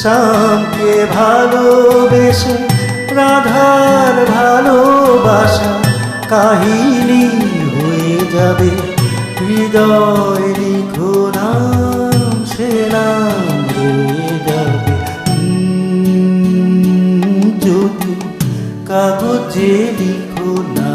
শ্যামকে ভালোবেসে, রাধার ভালোবাসা কাহিনী হয়ে যাবে। হৃদয় লিখো নাম, সে নাম রয়ে যাবে। যদি কাগজে লিখো না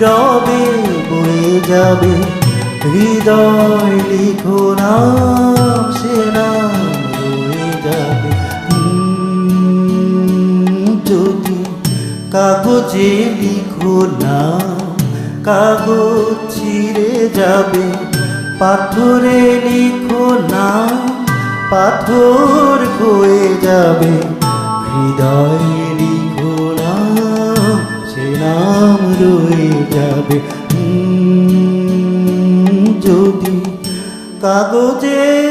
নীরবে বয়ে যাবে। হৃদয় লিখো না, সে নাম যাবে। যদি কাগজে লিখো না, কাগজ ছিঁড়ে যাবে। পাথরে লিখো না, পাথর হয়ে যাবে। হৃদয়ে যাবে। যদি কাগজে